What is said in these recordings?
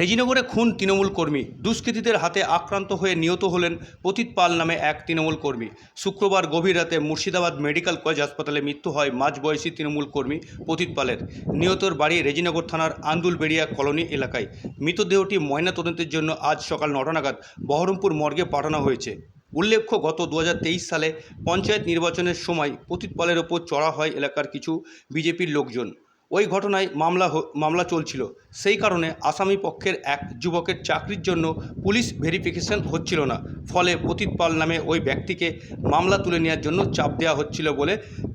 রেজিনগরে খুন তৃণমূল কর্মী। দুষ্কৃতীদের হাতে আক্রান্ত হয়ে নিহত হলেন পতিত পাল নামে এক তৃণমূল কর্মী। শুক্রবার গভীর রাতে মুর্শিদাবাদ মেডিকেল কলেজ হাসপাতালে মৃত্যু হয় মাঝবয়সী তৃণমূল কর্মী পতিত পালের। নিহতর বাড়ি রেজিনগর থানার আন্দুলবেড়িয়া কলোনি এলাকায়। মৃতদেহটি ময়নাতদন্তের জন্য আজ সকাল নটা নাগাদ বহরমপুর মর্গে পাঠানো হয়েছে। উল্লেখ্য, গত দুহাজার তেইশ সালে পঞ্চায়েত নির্বাচনের সময় পতিত পালের ওপর চড়া হয় এলাকার কিছু বিজেপির লোকজন। ওই ঘটনায় মামলা মামলা চলছিল। সেই কারণে আসামি পক্ষের এক যুবকের চাকরির জন্য পুলিশ ভেরিফিকেশন হচ্ছিল না। ফলে পতিত পাল নামে ওই ব্যক্তিকে মামলা তুলে নেওয়ার জন্য চাপ দেওয়া হচ্ছিল বলে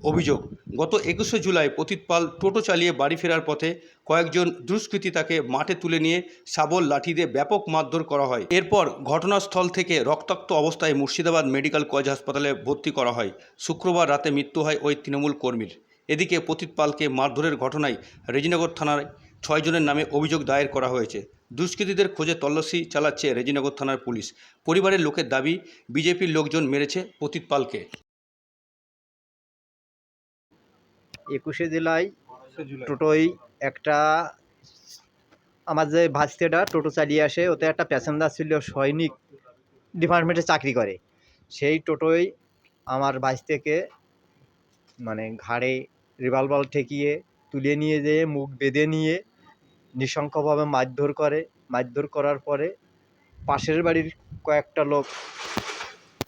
অভিযোগ। গত একুশে জুলাই পতিত পাল টোটো চালিয়ে বাড়ি ফেরার পথে কয়েকজন দুষ্কৃতী তাকে মাঠে তুলে নিয়ে শাবল লাঠি দিয়ে ব্যাপক মারধর করা হয়। এরপর ঘটনাস্থল থেকে রক্তাক্ত অবস্থায় মুর্শিদাবাদ মেডিকেল কলেজ হাসপাতালে ভর্তি করা হয়। শুক্রবার রাতে মৃত্যু হয় ওই তৃণমূল কর্মীর। এদিকে পতিত পালকে মারধরের ঘটনায় রেজিনগর থানায় ছয়জনের নামে অভিযোগ দায়ের করা হয়েছে। দুষ্কৃতীদের খোঁজে তল্লাশি চালাচ্ছে রেজিনগর থানার পুলিশ। পরিবারের লোকের দাবি বিজেপির লোকজন মেরেছে পতিত পালকে। একুশে জুলাই টোটোই একটা আমার যে ভাস্তেটা টোটো চালিয়ে আসে ওতে একটা প্যাসেঞ্জার ছিল সৈনিক ডিপার্টমেন্টে চাকরি করে। সেই টোটোই আমার থেকে মানে ঘাড়ে রিভলভার ঠেকিয়ে, তুলে নিয়ে যেয়ে, মুখ বেঁধে নিয়ে নৃশংসভাবে মারধর করে। মারধর করার পরে পাশের বাড়ির কয়েকটা লোক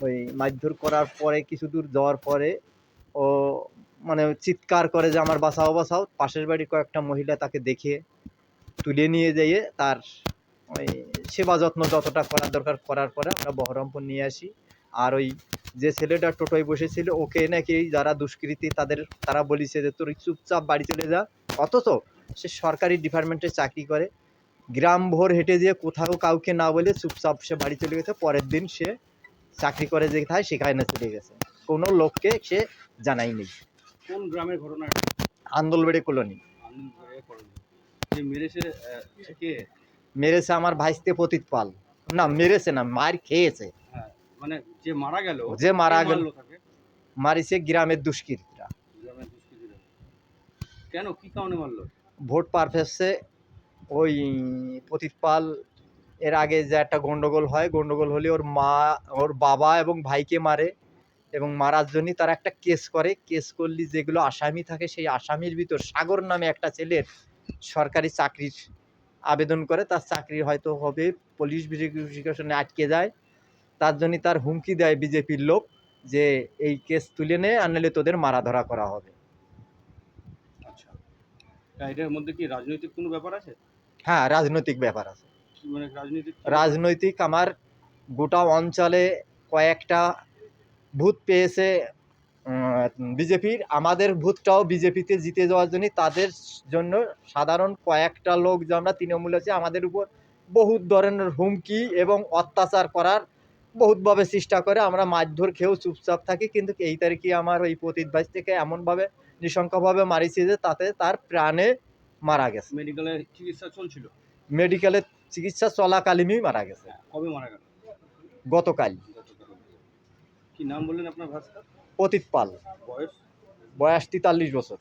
ওই মারধর করার পরে কিছু দূর যাওয়ার পরে ও মানে চিৎকার করে যে, আমার বাঁচাও বাঁচাও। পাশের বাড়ির কয়েকটা মহিলা তাকে দেখে তুলে নিয়ে যেয়ে তার ওই সেবা যত্ন যতটা করার দরকার করার পরে আমরা বহরমপুর নিয়ে আসি। আর ওই যে ছেলেটা টোটোয় বসেছিল ওকে নাকি যারা দুষ্কৃতী তাদের তারা বলিছে যে তোর চুপচাপ বাড়ি চলে যা। অথচ সে সরকারি ডিপার্টমেন্টে চাকরি করে। গ্রাম ভোর হেঁটে যেয়ে কোথাও কাউকে না বলে চুপচাপ সে বাড়ি চলে গেছে। পরের দিন সে চাকরি করে যেথায় সেখানে চলে গেছে। কোনো লোককে সে জানাই নেই কোন গ্রামের ঘটনা? আন্দোলবেড়ে কলোনি। মেরেছে মেরেছে আমার ভাইস্তে পতিত পাল। না মেরেছে না মার খেয়েছে। মানে যে মারা গেল যে মারা গেল মারিছে গ্রামের দুষ্কৃতীরা। কেন? কি কারণে মারলো? ভোট পারফেসে ওই পতিত পাল এর আগে যে একটা গন্ডগোল হয় গন্ডগোল হলে ওর মা ওর বাবা এবং ভাইকে মারে এবং মারার জন্যই তারা একটা কেস করে। কেস করলে যেগুলো আসামি থাকে সেই আসামির ভিতর সাগর নামে একটা ছেলের সরকারি চাকরির আবেদন করে। তার চাকরি হয়তো হবে পুলিশ ভেরিফিকেশনে আটকে যায়। তার জন্য তার হুমকি দেয় বিজেপির লোক যে এই কেস তুলে নে আনলে তোদের মারা ধরা করা হবে। আচ্ছা। এটার মধ্যে কি রাজনৈতিক কোনো ব্যাপার আছে? হ্যাঁ রাজনৈতিক ব্যাপার আছে। মানে রাজনৈতিক রাজনৈতিক আমার গোটা অঞ্চলে কয়েকটা ভূত পেয়েছে বিজেপির। আমাদের ভূতটাও বিজেপিতে জিতে যাওয়ার জন্য তাদের জন্য সাধারণ কয়েকটা লোক যে আমরা তৃণমূল আছে আমাদের উপর বহুত ধরনের হুমকি এবং অত্যাচার করার বহুতভাবে চেষ্টা করে আমরা মারধর খেয়েও চুপচাপ থাকি কিন্তু এই তারিখে আমার ওই প্রতিবাস থেকে এমনভাবে নৃশংসভাবে মারিছে যে তাতে তার প্রাণে মারা গেছে। মেডিকেলের চিকিৎসা চলছিল? মেডিকেলের চিকিৎসা চলাকালীনই মারা গেছে। কবে মারা গেল? গতকাল। কি নাম বললেন আপনার ভাস্কর? পতিত পাল। বয়স? বয়স তেতাল্লিশ বছর।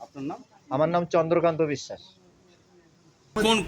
আপনার নাম? আমার নাম চন্দ্রকান্ত বিশ্বাস। কোন